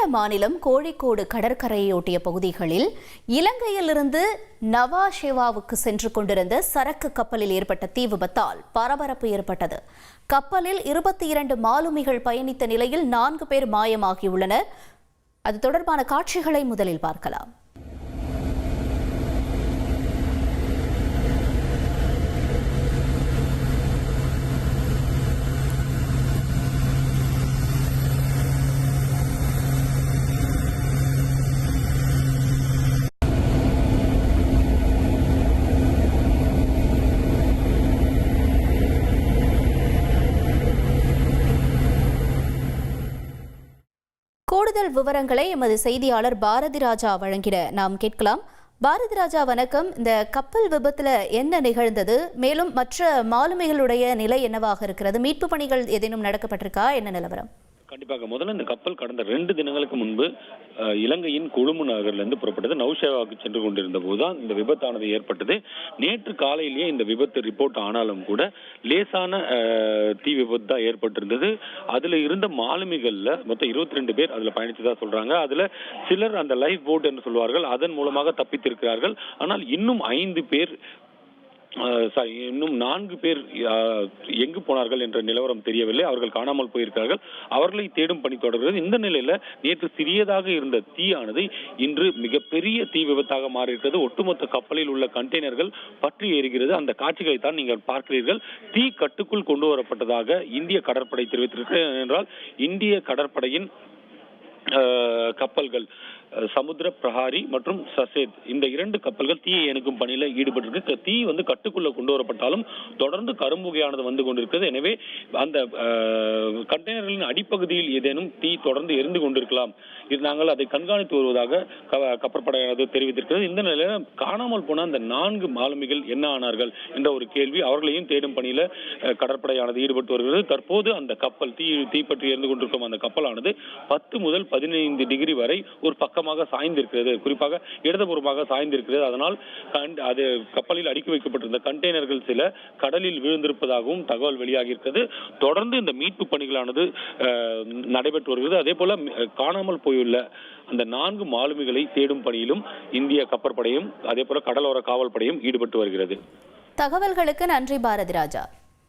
கேரள மாநிலம் கோழிக்கோடு கடற்கரையொட்டிய பகுதிகளில் இலங்கையிலிருந்து நவாஷேவாவுக்கு சென்று கொண்டிருந்த சரக்கு கப்பலில் ஏற்பட்ட தீ விபத்தால் பரபரப்பு ஏற்பட்டது. கப்பலில் இருபத்தி இரண்டு மாலுமிகள் பயணித்த நிலையில் நான்கு பேர் மாயமாகியுள்ளனர். அது தொடர்பான காட்சிகளை முதலில் பார்க்கலாம். கூடுதல் விவரங்களை எமது செய்தியாளர் பாரதி ராஜா வழங்கிட நாம் கேட்கலாம். பாரதி ராஜா வணக்கம். இந்த கப்பல் விபத்துல என்ன நிகழ்ந்தது? மேலும் மற்ற மாலுமிகளுடைய நிலை என்னவாக இருக்கிறது? மீட்பு பணிகள் ஏதேனும் நடக்கப்பட்டிருக்கா? என்ன நிலவரம்? கண்டிப்பாக. முதல்ல இந்த கப்பல் கடந்த ரெண்டு தினங்களுக்கு முன்பு இலங்கையின் கொழும்பு நகரிலிருந்து புறப்பட்டது. நௌஷேவாவுக்கு சென்று கொண்டிருந்த போதுதான் இந்த விபத்தானது ஏற்பட்டது. நேற்று காலையிலேயே இந்த விபத்து ரிப்போர்ட் ஆனாலும் கூட லேசான தீ விபத்து தான் ஏற்பட்டிருந்தது. அதுல இருந்த மாலுமிகள்ல மொத்தம் இருபத்தி ரெண்டு பேர் அதுல பயணிச்சதா சொல்றாங்க. அதுல சிலர் அந்த லைஃப் போட் என்று சொல்வார்கள். அதன் மூலமாக தப்பித்திருக்கிறார்கள். ஆனால் இன்னும் ஐந்து பேர் சாரி இன்னும் நான்கு பேர் எங்கு போனார்கள் என்ற நிலவரம் தெரியவில்லை. அவர்கள் காணாமல் போயிருக்கிறார்கள். அவர்களை தேடும் பணி தொடர்கிறது. இந்த நிலையில நேற்று சிறியதாக இருந்த தீயானது இன்று மிகப்பெரிய தீ விபத்தாக மாறியிருக்கிறது. ஒட்டுமொத்த கப்பலில் உள்ள கண்டெய்னர்கள் பற்றி எரிகிறது அந்த காட்சிகளை தான் நீங்கள் பார்க்கிறீர்கள். தீ கட்டுக்குள் கொண்டு வரப்பட்டதாக இந்திய கடற்படை தெரிவித்திருக்கிறது. என்றால் இந்திய கடற்படையின் கப்பல்கள் சமுத்திர பிரஹாரி மற்றும் சசேத். இந்த இரண்டு கப்பல்கள் தீயை எனக்கும் பணியில ஈடுபட்டிருக்கு. தீ வந்து கட்டுக்குள்ள கொண்டு வரப்பட்டாலும் தொடர்ந்து கரும்புகையானது வந்து கொண்டிருக்கிறது. எனவே அந்த கண்டெய்னர்களின் அடிப்பகுதியில் ஏதேனும் தீ தொடர்ந்து எரிந்து கொண்டிருக்கலாம். இது நாங்கள் அதை கண்காணித்து வருவதாக கப்பற்படையானது தெரிவித்திருக்கிறது. இந்த நிலையில காணாமல் போன அந்த நான்கு மாலுமிகள் என்ன ஆனார்கள் என்ற ஒரு கேள்வி அவர்களையும் தேடும் பணியில் கடற்படையானது ஈடுபட்டு வருகிறது. தற்போது அந்த கப்பல் தீ தீப்பற்றி எரிந்து கொண்டிருக்கும் அந்த கப்பலானது பத்து முதல் பதினைந்து டிகிரி வரை ஒரு பக்கமாக சாய்ந்திருக்கிறது. குறிப்பாக இடதுபுறமாக சாய்ந்திருக்கிறது. அதனால் அது கப்பலில் அடுக்கி வைக்கப்பட்டிருந்த கண்டெய்னர்கள் சில கடலில் விழுந்திருப்பதாகவும் தகவல் வெளியாகி இருக்கிறது தொடர்ந்து இந்த மீட்பு பணிகளானது நடைபெற்று வருகிறது. அதே போல காணாமல் போயுள்ள அந்த நான்கு மாலுமிகளை தேடும் பணியிலும் இந்திய கப்பற்படையும் அதே போல கடலோர காவல் படையும் ஈடுபட்டு வருகிறது. தகவல்களுக்கு நன்றி பாரதிராஜா